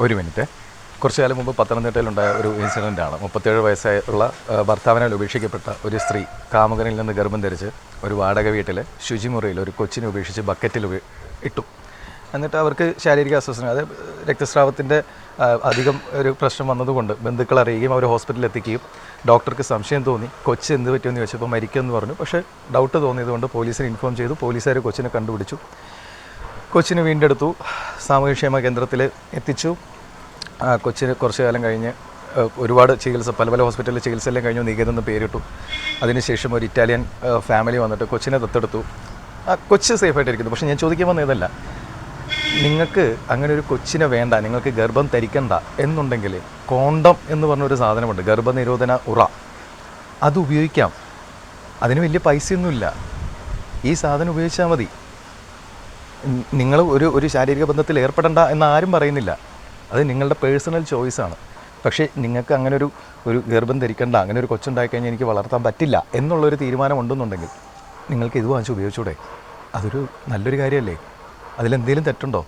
ഒരു മിനിറ്റ്. കുറച്ചു കാലം മുമ്പ് പത്തനംതിട്ടയിലുണ്ടായ ഒരു ഇൻസിഡന്റാണ് മുപ്പത്തേഴ് വയസ്സായുള്ള ഭർത്താവിനാൽ ഉപേക്ഷിക്കപ്പെട്ട ഒരു സ്ത്രീ കാമുകനിൽ നിന്ന് ഗർഭം ധരിച്ച് ഒരു വാടക വീട്ടിൽ ശുചിമുറിയിൽ ഒരു കൊച്ചിനെ ഉപേക്ഷിച്ച് ബക്കറ്റിൽ ഇട്ടു. എന്നിട്ട് അവർക്ക് ശാരീരിക അസ്വസ്ഥത അത് രക്തസ്രാവത്തിന്റെ അധികം ഒരു പ്രശ്നം വന്നതുകൊണ്ട് ബന്ധുക്കൾ അറിയുകയും അവർ ഹോസ്പിറ്റലിൽ എത്തിക്കുകയും ഡോക്ടർക്ക് സംശയം തോന്നി. കൊച്ച് എന്ത് പറ്റുമെന്ന് ചോദിച്ചപ്പോൾ മരിക്കുമെന്ന് പറഞ്ഞു. പക്ഷേ ഡൗട്ട് തോന്നിയതുകൊണ്ട് പോലീസിനെ ഇൻഫോം ചെയ്തു. പോലീസുകാർ കൊച്ചിനെ കണ്ടുപിടിച്ചു. കൊച്ചിനെ വീണ്ടെടുത്തു. സാമൂഹ്യക്ഷേമ കേന്ദ്രത്തിൽ എത്തിച്ചു. കൊച്ചിന് കുറച്ച് കാലം കഴിഞ്ഞ് ഒരുപാട് ചികിത്സ പല പല ഹോസ്പിറ്റലിൽ ചികിത്സയെല്ലാം കഴിഞ്ഞു നികേതെന്ന് പേരിട്ടു. അതിനുശേഷം ഒരു ഇറ്റാലിയൻ ഫാമിലി വന്നിട്ട് കൊച്ചിനെ ദത്തെടുത്തു. കൊച്ച് സേഫായിട്ടിരിക്കുന്നു പക്ഷേ ഞാൻ ചോദിക്കാൻ വന്നതല്ല നിങ്ങൾക്ക് അങ്ങനെ ഒരു കൊച്ചിനെ വേണ്ട നിങ്ങൾക്ക് ഗർഭം ധരിക്കണ്ട എന്നുണ്ടെങ്കിൽ കോണ്ടം എന്ന് പറഞ്ഞൊരു സാധനമുണ്ട്. ഗർഭനിരോധന ഉറ. അത് ഉപയോഗിക്കാം. അതിന് വലിയ പൈസയൊന്നുമില്ല. ഈ സാധനം ഉപയോഗിച്ചാൽ മതി. നിങ്ങൾ ഒരു ഒരു ശാരീരിക ബന്ധത്തിൽ ഏർപ്പെടേണ്ട എന്ന് ആരും പറയുന്നില്ല. അത് നിങ്ങളുടെ പേഴ്സണൽ ചോയ്സാണ് പക്ഷേ നിങ്ങൾക്ക് അങ്ങനെ ഒരു ഒരു ഗർഭം ധരിക്കേണ്ട അങ്ങനെ ഒരു കൊച്ചുണ്ടായി കഴിഞ്ഞാൽ എനിക്ക് വളർത്താൻ പറ്റില്ല എന്നുള്ളൊരു തീരുമാനം ഉണ്ടെന്നുണ്ടെങ്കിൽ നിങ്ങൾക്ക് ഇത് വാങ്ങിച്ച് ഉപയോഗിച്ചൂടെ? അതൊരു നല്ലൊരു കാര്യമല്ലേ? അതിലെന്തെങ്കിലും തെറ്റുണ്ടോ?